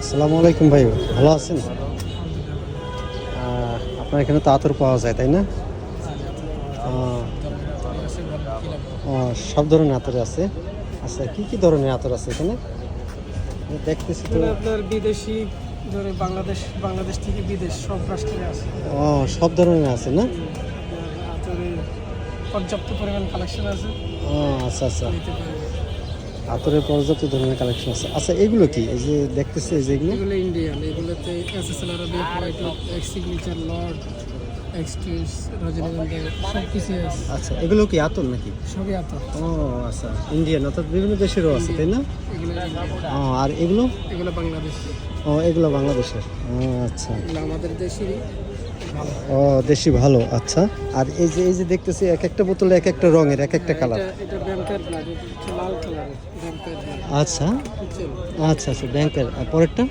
আসসালামু আলাইকুম ভাই ভালো আছেন? আপনার এখানে তো আতর পাওয়া যায় তাই না? সব ধরনের আতর আছে। আচ্ছা কি কি ধরনের আতর আছে এখানে? দেখতেছি তো আপনার বিদেশি ধরে বাংলাদেশ বাংলাদেশ থেকে বিদেশ সব রাষ্ট্রে আছে। ও সব ধরনের আছে না? পর্যাপ্ত পরিমাণ কালেকশন আছে। ও আচ্ছা আচ্ছা। আতরের পর্যাপ্ত ধরনের কালেকশন আছে। আচ্ছা এগুলো কি? এই যে দেখতেছি এই যে এগুলো। এগুলো ইন্ডিয়ান এগুলোতে SSL Arabia white X signature lord এক্সট্রিস Rajnigandha সব কিছুই আছে। আচ্ছা এগুলো কি আতর নাকি? সবই আতর। ও আচ্ছা ইন্ডিয়ান অর্থাৎ বিভিন্ন দেশেরও আছে তাই না? ও আর এগুলো? এগুলো বাংলাদেশ। ও এগুলো বাংলাদেশের। ও আচ্ছা। আমাদের দেশেরই। ও দেশি ভালো আচ্ছা। আর এই যে এই যে দেখতেছি এক একটা বোতলে এক একটা রঙের এক একটা কালার। আচ্ছা। আচ্ছা আচ্ছা ব্যাংকের। আর পরেরটা?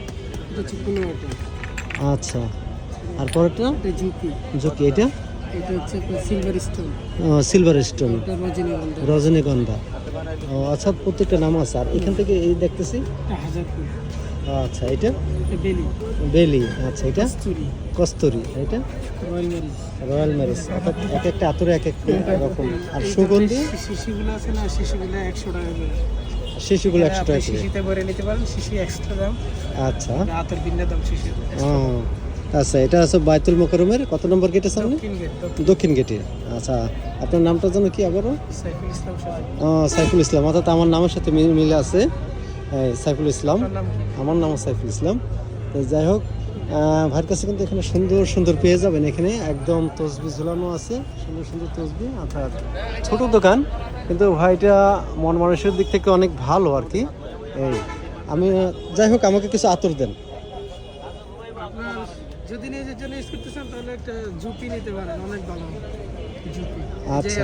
আচ্ছা। আর পরেরটা? ঝুঁকি। এটা? সিলভার স্টোন রজনীগন্ধা। ও আচ্ছা প্রত্যেকটা নাম আছে। আর এখান থেকে এই দেখতেছি? আচ্ছা এটা? বেলি। বেলি আচ্ছা এটা? কস্তুরি। কস্তুরি এটা? Royal marriage. রয়্যাল অর্থাৎ এক একটা আতরে এক এক রকম। আর সুগন্ধি? শিশিগুলো আছে না শিশিগুলো একশো টাকা করে। শিশুগুলো একশো টাকা আপনি করে। শিশিতে ভরে নিতে পারেন শিশি এক্সট্রা দাম। আচ্ছা। বিন্যা দাম শিশি আচ্ছা এটা আছে বাইতুল মোকরমের কত নম্বর গেটের সামনে দক্ষিণ গেট আচ্ছা আপনার নামটা যেন কি আবারও? সাইফুল ইসলাম ও, সাইফুল ইসলাম। অর্থাৎ আমার নামের সাথে মিল- আছে। সাইফুল ইসলাম। আপনার নাম আমার নামও সাইফুল ইসলাম। তো যাই হোক ভাইয়ের কাছে কিন্তু এখানে সুন্দর সুন্দর পেয়ে যাবেন এখানে। একদম তসবি ঝুলানো আছে সুন্দর সুন্দর তসবি অর্থাৎ ছোট দোকান। কিন্তু ভাইটা মন মানুষের দিক থেকে অনেক ভালো আর কি। এই আমি যাই হোক আমাকে কিছু আতর দেন। যদি নিজের জন্য ইউজ করতে চান তাহলে একটা জুপি নিতে পারেন। অনেক ভালো আচ্ছা।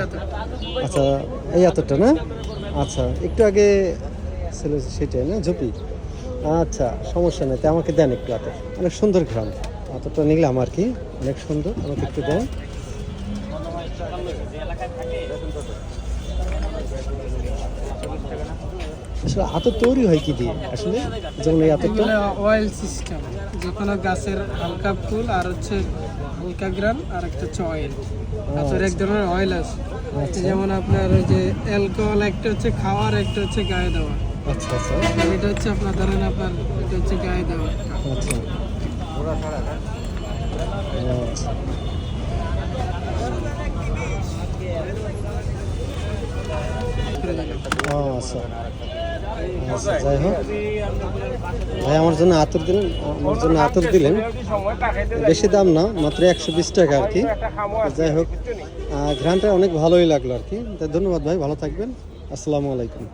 আচ্ছা এই আতরটা না? আচ্ছা একটু আগে ছিল সেটাই না? ঝুপি? আচ্ছা সমস্যা নেই তো আমাকে দেন একটু আতর। অনেক সুন্দর ঘ্রাম আতরটা নিলাম আর কি? অনেক সুন্দর আমাকে একটু দেন। আসলে আতর তৈরি হয় কি দিয়ে? আসলে যেমন এই আতরটা? অয়েল সিস্টেম যে কোনো গাছের হালকা ফুল আর হচ্ছে হালকা গ্রাম আর একটা হচ্ছে অয়েল তারপরে এক ধরনের অয়েল আছে। আচ্ছা। যেমন আপনার ওই যে অ্যালকোহল একটা হচ্ছে খাওয়ার একটা হচ্ছে গায়ে দেওয়া। আচ্ছা আচ্ছা। এটা হচ্ছে আপনার ধরেন আপনার এটা হচ্ছে গায়ে দেওয়া আচ্ছা। আচ্ছা। আচ্ছা যাই হোক। ভাই আমার জন্য আতর দিলেন আমার জন্য আতর দিলেন। বেশি দাম না মাত্র একশো বিশ টাকা আর কি। যাই হোক আহ, ঘ্রাণটা অনেক ভালোই লাগল আর কি। ধন্যবাদ ভাই ভালো থাকবেন। আসসালামু আলাইকুম।